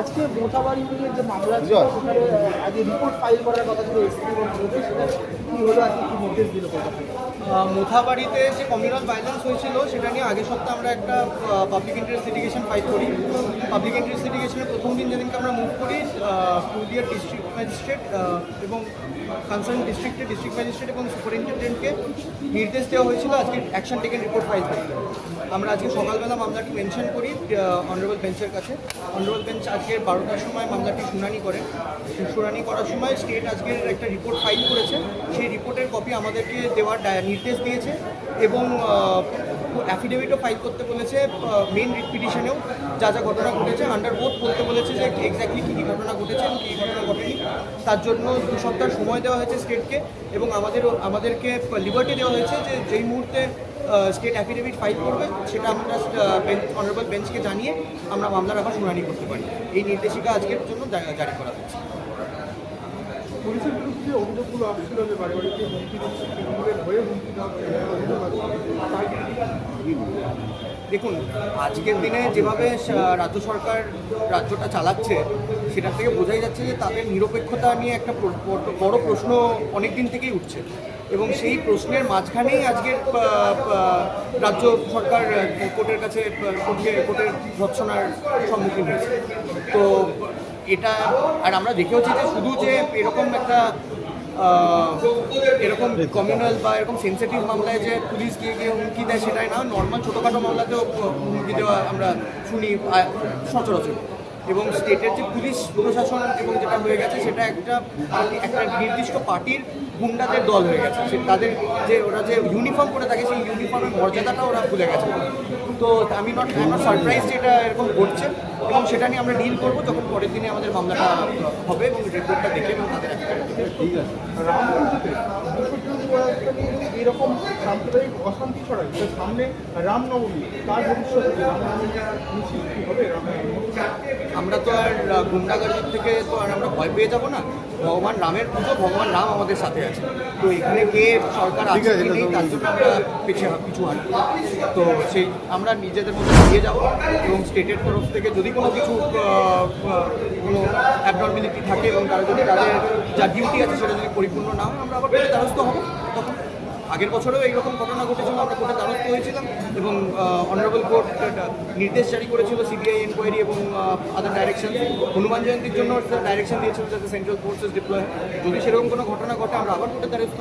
আজকে মোথাবাড়ি নিয়ে যে মামলা ছিল আজকে রিপোর্ট ফাইল করার কথা ছিল মোথাবাড়িতে যে কমিউনাল ভায়োলেন্স হয়েছিল সেটা নিয়ে আগের সপ্তাহে আমরা একটা পাবলিক ইন্টারেস্ট লিটিগেশন ফাইল করি। পাবলিক ইন্টারেস্ট লিটিগেশনের প্রথম দিন যেদিনকে আমরা মুভ করি পুরুলিয়ার ডিস্ট্রিক্ট ম্যাজিস্ট্রেট এবং কনসার্ন ডিস্ট্রিক্টের ডিস্ট্রিক্ট ম্যাজিস্ট্রেট এবং সুপারিনটেন্ডেন্টকে নির্দেশ দেওয়া হয়েছিল আজকে অ্যাকশন টেকেন রিপোর্ট ফাইল করতে। আমরা আজকে সকালবেলা মামলাটি মেনশন করি অনারেবল বেঞ্চের কাছে। অনারেবল বেঞ্চ আজকে বারোটার সময় মামলাটি শুনানি করে শুনানি করার সময় স্টেট আজকের একটা রিপোর্ট ফাইল করেছে। সেই রিপোর্টের কপি আমাদেরকে দেওয়ার নির্দেশ দিয়েছে এবং অ্যাফিডেভিটও ফাইল করতে বলেছে মেন পিটিশনেও যা যা ঘটনা ঘটেছে আন্ডার বোথ বলতে বলেছে যে এক্স্যাক্টলি কী কী ঘটনা ঘটেছে এবং কী কী ঘটনা ঘটেনি তার জন্য দু সপ্তাহ সময় দেওয়া হয়েছে স্টেটকে এবং আমাদের আমাদেরকে লিবার্টি দেওয়া হয়েছে যে যেই মুহূর্তে স্টেট অ্যাফিডেভিট ফাইল করবে, সেটা আমরা অনারেবল বেঞ্চকে জানিয়ে আমরা মামলার আবার শুনানি করতে পারি। এই নির্দেশিকা আজকের জন্য জারি করা হয়েছে। পুলিশের বিরুদ্ধে অভিযোগগুলো আসছিল যে বাড়ি বাড়িতে হুমকি দিচ্ছে, তৃণমূলের হয়ে হুমকি দেখুন, আজকের দিনে যেভাবে রাজ্য সরকার রাজ্যটা চালাচ্ছে সেটা থেকে বোঝাই যাচ্ছে যে তাদের নিরপেক্ষতা নিয়ে একটা বড়- প্রশ্ন অনেক দিন থেকেই উঠছে। এবং সেই প্রশ্নের মাঝখানেই আজকের রাজ্য সরকার কোর্টের কাছে কোর্টের ভৎসনার সম্মুখীন হয়েছে। তো এটা আর আমরা দেখেওছি যে শুধু যে এরকম একটা এরকম কমিউনাল বা এরকম সেন্সিটিভ মামলায় যে পুলিশ গিয়ে গিয়ে হুমকি দেয় সেটাই না নর্মাল ছোটোখাটো মামলাতেও হুমকি দেওয়া আমরা শুনি সচরাচর। এবং স্টেটের যে পুলিশ প্রশাসন এবং যেটা হয়ে গেছে, সেটা একটা party- একটা নির্দিষ্ট পার্টির গুন্ডাদের দল হয়ে গেছে। সে তাদের যে, ওরা যে ইউনিফর্ম করে থাকে, সেই ইউনিফর্মের মর্যাদাটা ওরা ভুলে গেছে। তো আমি নট আই নট সারপ্রাইজ এটা এরকম ঘটছে এবং সেটা নিয়ে আমরা ডিল করব যখন পরের দিনে আমাদের মামলাটা হবে এবং রিপোর্টটা দেখে এবং তাদের একটা রামপুরহাটে দুশো জনকে নিয়ে যদি এরকম সাম্প্রদায়িক অশান্তি ছড়ায় তো সামনে রামনবমী তার ভবিষ্যৎ হবে আমরা তো আর আহ, থেকে তো আর আমরা ভয় পেয়ে যাব না। ভগবান রামের পুজো ভগবান রাম আমাদের সাথে আছে তো এখানে কে সরকার আছে কি নেই তার জন্য আমরা পিছিয়ে পিছু হাঁটবো তো সেই আমরা নিজেদের মধ্যে এগিয়ে যাব এবং স্টেটের তরফ থেকে যদি কোনো কিছু কোনো অ্যাবনর্মালিটি থাকে এবং তারা যদি তাদের যা ডিউটি আছে সেটা যদি পরিপূর্ণ না হয় আমরা আবার দ্বারস্থ হব তখন। আগের বছরেও এইরকম ঘটনা ঘটেছিল, আমরা কোর্টে দ্বারস্থ হয়েছিলাম এবং অনারেবল কোর্ট নির্দেশ জারি করেছিল সিবিআই এনকোয়ারি এবং আদার ডাইরেকশন হনুমান জয়ন্তীর জন্য ডাইরেকশন দিয়েছিল যাতে সেন্ট্রাল ফোর্সেস ডিপ্লয় যদি সেরকম কোনো ঘটনা ঘটে, আমরা আবার কোর্টে দ্বারস্থ